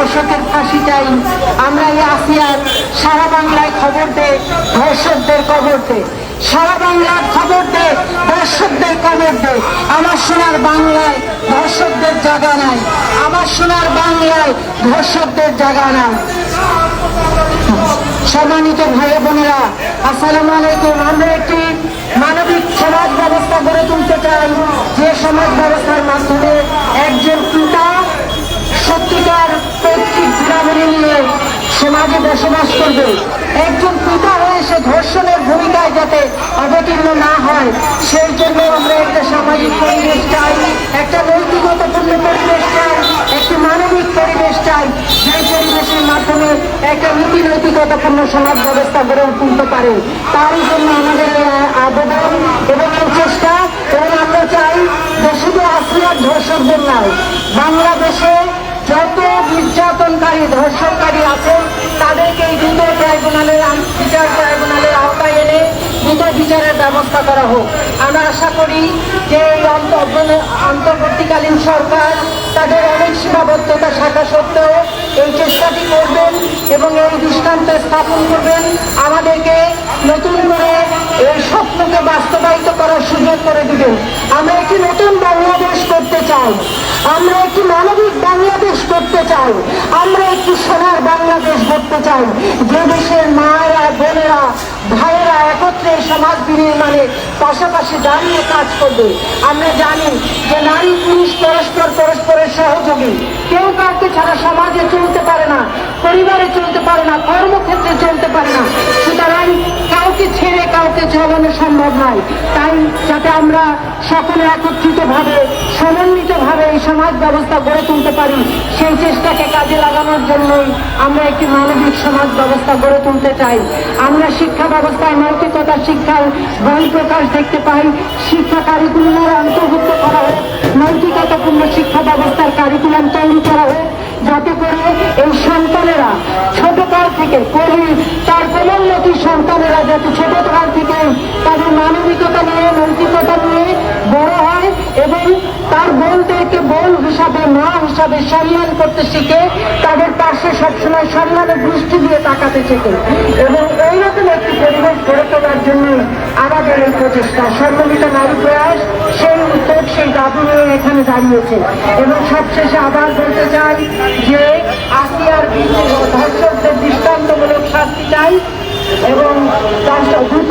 ধর্ষকের ফাঁসি চাই। আমরা এই আসিয়ার সারা বাংলায় খবর দে ধর্ষকদের খবর দে। সারা বাংলার খবর দে ধর্ষকদের খবর দে। আমার সোনার বাংলায় ধর্ষকদের জায়গা নাই। আমার সোনার বাংলায় ধর্ষকদের জায়গা নাই। সম্মানিত ভাই বোনেরা, আসসালামু আলাইকুম। আমরা একটি মানবিক সমাজ ব্যবস্থা গড়ে তুলতে চাই। যে সমাজ ব্যবস্থার মাধ্যমে একজন পিতা সমাজে বসবাস করবে। একজন পিতা হয়ে সে ধর্ষণের ভূমিকায় যাতে অবতীর্ণ না হয়, সেই জন্য আমরা একটা সামাজিক পরিবেশ চাই, একটা নৈতিকতাপূর্ণ পরিবেশ চাই, একটি মানবিক পরিবেশ চাই, যে পরিবেশের মাধ্যমে একটা নীতি নৈতিকতাপূর্ণ সমাজ ব্যবস্থা গড়ে তুলতে পারে। তারই জন্য আমাদের আবেদন এবং এই চেষ্টা, এবং আমরা চাই যে শুধু আসিয়ার ধর্ষকদের নয় বাংলাদেশে ব্যবস্থা করা হোক। আমরা আশা করি যে এই অন্ত- অন্ত- অন্তর্বর্তীকালীন সরকার তাদের অনেক সীমাবদ্ধতা থাকা সত্ত্বেও এই চেষ্টাটি করবেন এবং এই দৃষ্টান্ত স্থাপন করবেন। আমাদেরকে নতুন করে এই স্বপ্নকে বাস্তবায়িত করার সুযোগ করে দিবেন। আমরা একটি নতুন বাংলাদেশ করতে চাই। আমরা একটি মানবিক বাংলাদেশ করতে চাই। আমরা একটি সোনার বাংলাদেশ করতে চাই। যে দেশের মায়েরা, বোনেরা, ভাইয়েরা একত্রে সমাজ বিনির্মাণে পাশাপাশি দাঁড়িয়ে কাজ করবে। আমরা জানি যে নারী, পুরুষ, পরস্পর, পরস্পরের সহযোগী। কেউ কাউকে ছাড়া সমাজে চলতে পারে না, পরিবারে চলতে পারে না, কর্মক্ষেত্রে চলতে পারে না। সুতরাং কাউকে ছেড়ে কাউকে চলানো সম্ভব নয়। তাই যাতে আমরা সকলে একত্রিতভাবে, সমন্বিতভাবে সমাজ ব্যবস্থা গড়ে তুলতে পারি, সেই চেষ্টাকে কাজে লাগানোর জন্যই আমরা একটি মানবিক সমাজ ব্যবস্থা গড়ে তুলতে চাই। আমরা শিক্ষা ব্যবস্থায় নৈতিকতা, শিক্ষার বই প্রকাশ দেখতে পাই। শিক্ষা কারিকুলামের অন্তর্ভুক্ত করা হোক, নৈতিকতাপূর্ণ শিক্ষা ব্যবস্থার কারিকুলাম তৈরি করা হোক, যাতে করে এই সন্তানেরা ছোটকাল থেকে কবি, তার কোমলমতি বোনদেরকে বোন হিসাবে, মা হিসাবে সম্মান করতে শিখে তাদের পাশে সবসময় সম্মানের দৃষ্টি দিয়ে তাকাতে শেখে। এবং এইরকম একটি পরিবেশ গড়ে তোলার জন্য আমাদের এই প্রচেষ্টা। সম্মিলিত নারী প্রয়াস, সেই উদ্যোগ, সেই দাবি নিয়ে এখানে দাঁড়িয়েছে। এবং সবশেষে আবার বলতে চাই যে আসিয়ার ধর্ষকদের দৃষ্টান্তমূলক শাস্তি চাই এবং তার দ্রুত